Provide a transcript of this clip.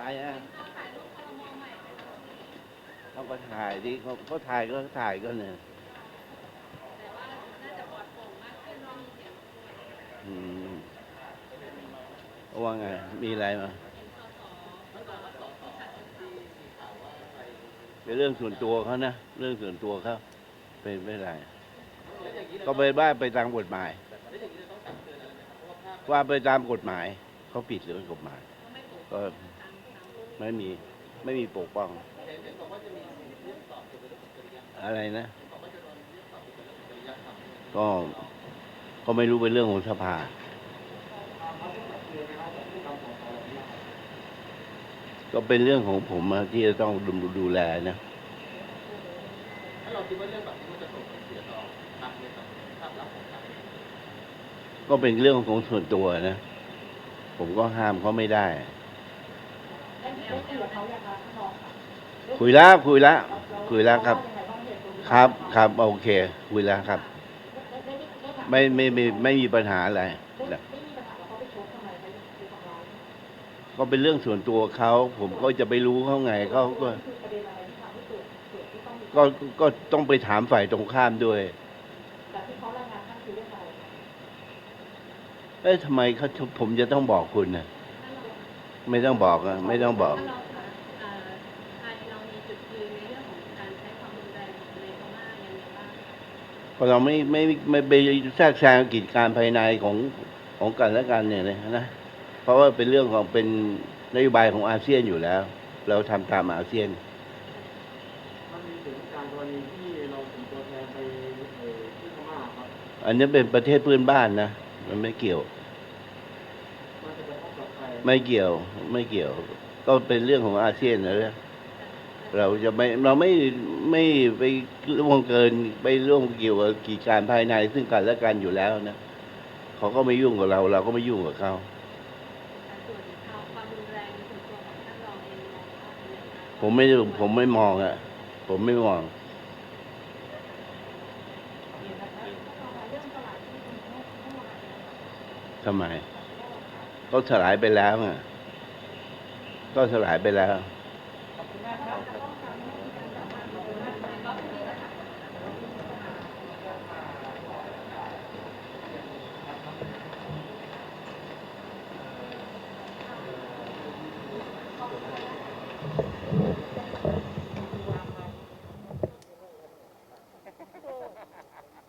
อะไรอะเขาก็ถ่ายดิเขาเขาถ่ายก็ถ่ายก็เนี่ยอืมว่าไง มีอะไรมาเป็นเรื่องส่วนตัวเขานะ เรื่องส่วนตัวเขาเป็นไม่เป็นไร ก็ไปว่าไปตามกฎหมาย ว่าไปตามกฎหมาย เขาผิดหรือกฎหมาย ก็ ไม่มีไม่มีปกป้อง อะไรนะ ก็ก็ไม่รู้เป็นเรื่องของสภาก็เป็นเรื่องของผมที่จะต้องดูดูแลนะก็เป็นเรื่องของส่วนตัวนะ ผมก็ห้ามเขาไม่ได้ คุยแล้วคุยแล้วคุยแล้วครับ ครับครับโอเค คุยแล้วครับ ไม่ไม่ไม่ไม่มีปัญหาอะไรนะก็เป็นเรื่องส่วนตัวเขาผมก็จะไปรู้เขาไงเขาก็ ก็ก็ต้องไปถามฝ่ายตรงข้ามด้วยเอ้ทำไมเขาผมจะต้องบอกคุณนะ ไม่ต้องบอกอะไม่ต้องบอกถ้าเราเอ่อไทยเรามีจุดยืนในเรื่องของการใช้ความรุนแรงในพม่ายังไงบ้างเพราะเราไม่ไม่ไม่ไปแทรกแซงกิจการภายในของของกันและกันเนี่ยนะ เพราะว่าเป็นเรื่องของเป็นนโยบายของอาเซียนอยู่แล้ว เราทำตามอาเซียนมันมีถึงการกรณีที่เราส่งตัวแทนไปเอ่อที่พม่าครับอันนี้เป็นประเทศเพื่อนบ้านนะ มันไม่เกี่ยว มันจะกระทบกับใคร ไม่เกี่ยวไม่เกี่ยว ก็เป็นเรื่องของอาเซียนนะเนี่ยเราจะไม่เราไม่ไม่ไปล่วงเกินไปล่วงเกี่ยวกับกิจการภายใน ซึ่งกันและกันอยู่แล้วนะเขาก็ไม่ยุ่งกับเรา เราก็ไม่ยุ่งกับเขาผมไม่ผมไม่มองอะผมไม่มองทำไม ก็สลายไปแล้วอะก็สลายไปแล้ว